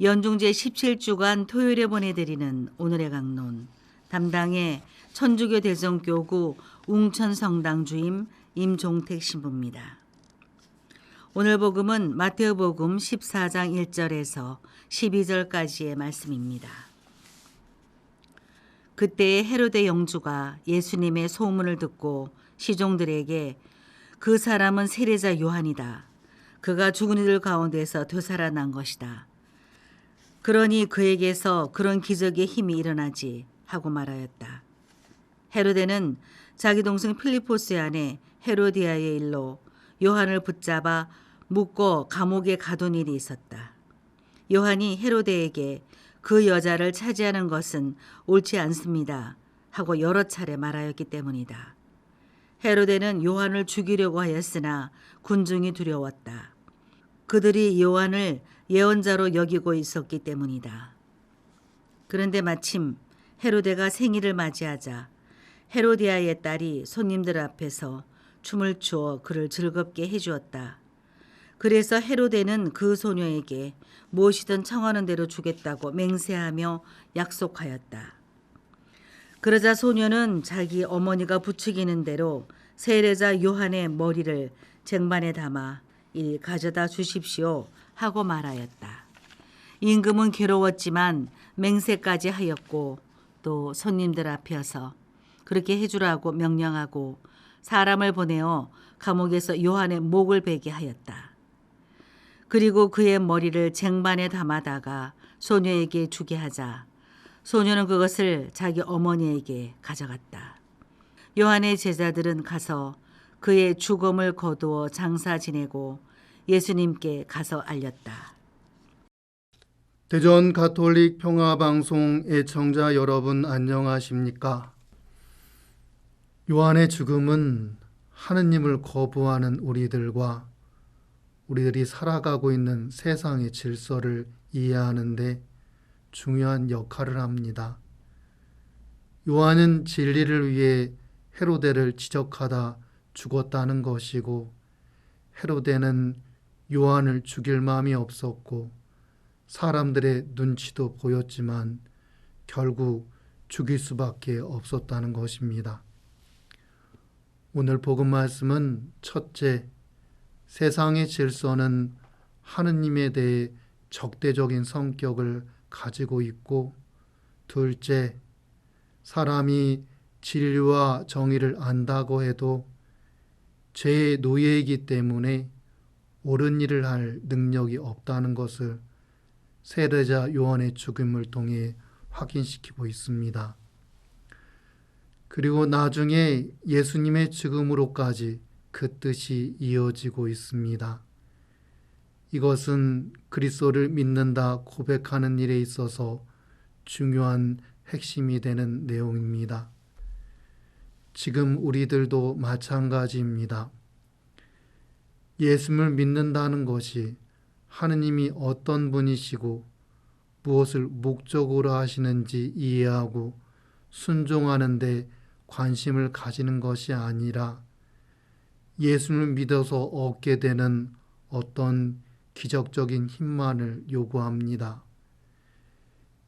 연중제 17주간 토요일에 보내드리는 오늘의 강론 담당의 천주교 대성교구 웅천성당 주임 임종택 신부입니다. 오늘 복음은 마테오복음 14장 1절에서 12절까지의 말씀입니다. 그때 헤로데 영주가 예수님의 소문을 듣고 시종들에게 그 사람은 세례자 요한이다. 그가 죽은 이들 가운데서 되살아난 것이다. 그러니 그에게서 그런 기적의 힘이 일어나지 하고 말하였다. 헤로데는 자기 동생 필리포스의 아내 헤로디아의 일로 요한을 붙잡아 묶고 감옥에 가둔 일이 있었다. 요한이 헤로데에게 그 여자를 차지하는 것은 옳지 않습니다. 하고 여러 차례 말하였기 때문이다. 헤로데는 요한을 죽이려고 하였으나 군중이 두려웠다. 그들이 요한을 예언자로 여기고 있었기 때문이다. 그런데 마침 헤로데가 생일을 맞이하자 헤로디아의 딸이 손님들 앞에서 춤을 추어 그를 즐겁게 해주었다. 그래서 헤로데는 그 소녀에게 무엇이든 청하는 대로 주겠다고 맹세하며 약속하였다. 그러자 소녀는 자기 어머니가 부추기는 대로 세례자 요한의 머리를 쟁반에 담아 이리 가져다 주십시오 하고 말하였다. 임금은 괴로웠지만 맹세까지 하였고 또 손님들 앞에서 그렇게 해주라고 명령하고 사람을 보내어 감옥에서 요한의 목을 베게 하였다. 그리고 그의 머리를 쟁반에 담아다가 소녀에게 주게 하자 소녀는 그것을 자기 어머니에게 가져갔다. 요한의 제자들은 가서 그의 죽음을 거두어 장사 지내고 예수님께 가서 알렸다. 대전 가톨릭 평화방송 애청자 여러분 안녕하십니까? 요한의 죽음은 하느님을 거부하는 우리들과 우리들이 살아가고 있는 세상의 질서를 이해하는데 중요한 역할을 합니다. 요한은 진리를 위해 헤로데를 지적하다 죽었다는 것이고 헤로데는 요한을 죽일 마음이 없었고 사람들의 눈치도 보였지만 결국 죽일 수밖에 없었다는 것입니다. 오늘 복음 말씀은 첫째, 세상의 질서는 하느님에 대해 적대적인 성격을 가지고 있고, 둘째, 사람이 진리와 정의를 안다고 해도 죄의 노예이기 때문에 옳은 일을 할 능력이 없다는 것을 세례자 요한의 죽음을 통해 확인시키고 있습니다. 그리고 나중에 예수님의 죽음으로까지 그 뜻이 이어지고 있습니다. 이것은 그리스도를 믿는다 고백하는 일에 있어서 중요한 핵심이 되는 내용입니다. 지금 우리들도 마찬가지입니다. 예수를 믿는다는 것이 하느님이 어떤 분이시고 무엇을 목적으로 하시는지 이해하고 순종하는 데 관심을 가지는 것이 아니라 예수를 믿어서 얻게 되는 어떤 기적적인 힘만을 요구합니다.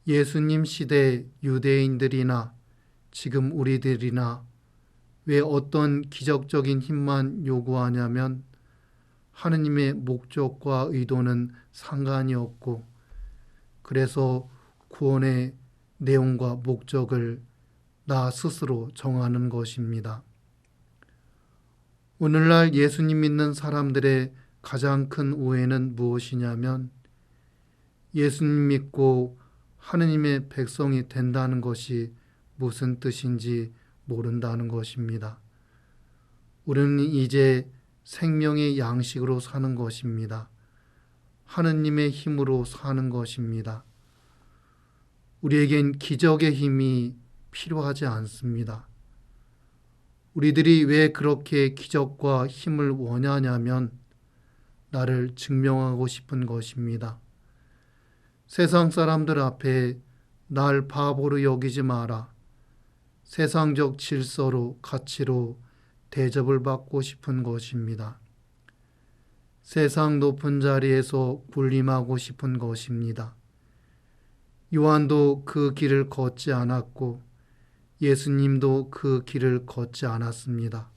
예수님 시대 유대인들이나 지금 우리들이나 왜 어떤 기적적인 힘만 요구하냐면 하느님의 목적과 의도는 상관이 없고 그래서 구원의 내용과 목적을 나 스스로 정하는 것입니다. 오늘날 예수님 믿는 사람들의 가장 큰 오해는 무엇이냐면 예수님 믿고 하느님의 백성이 된다는 것이 무슨 뜻인지 모른다는 것입니다. 우리는 이제 생명의 양식으로 사는 것입니다. 하느님의 힘으로 사는 것입니다. 우리에겐 기적의 힘이 필요하지 않습니다. 우리들이 왜 그렇게 기적과 힘을 원하냐면 나를 증명하고 싶은 것입니다. 세상 사람들 앞에 날 바보로 여기지 마라. 세상적 질서로 가치로 대접을 받고 싶은 것입니다. 세상 높은 자리에서 군림하고 싶은 것입니다. 요한도 그 길을 걷지 않았고 예수님도 그 길을 걷지 않았습니다.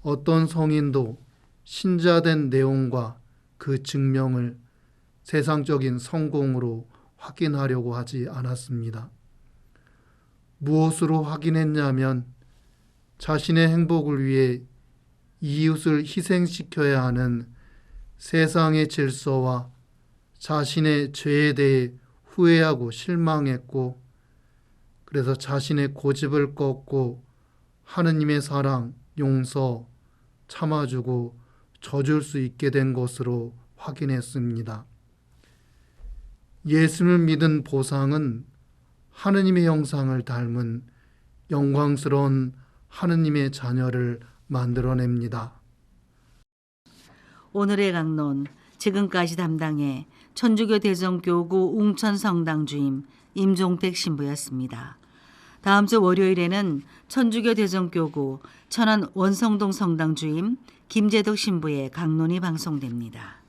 어떤 성인도 신자된 내용과 그 증명을 세상적인 성공으로 확인하려고 하지 않았습니다. 무엇으로 확인했냐면 자신의 행복을 위해 이웃을 희생시켜야 하는 세상의 질서와 자신의 죄에 대해 후회하고 실망했고 그래서 자신의 고집을 꺾고 하느님의 사랑, 용서, 참아주고 져줄 수 있게 된 것으로 확인했습니다. 예수를 믿은 보상은 하느님의 형상을 닮은 영광스러운 하느님의 자녀를 만들어냅니다. 오늘의 강론 지금까지 담당해 천주교 대전교구 웅천 성당 주임 임종택 신부였습니다. 다음 주 월요일에는 천주교 대전교구 천안 원성동 성당 주임 김재덕 신부의 강론이 방송됩니다.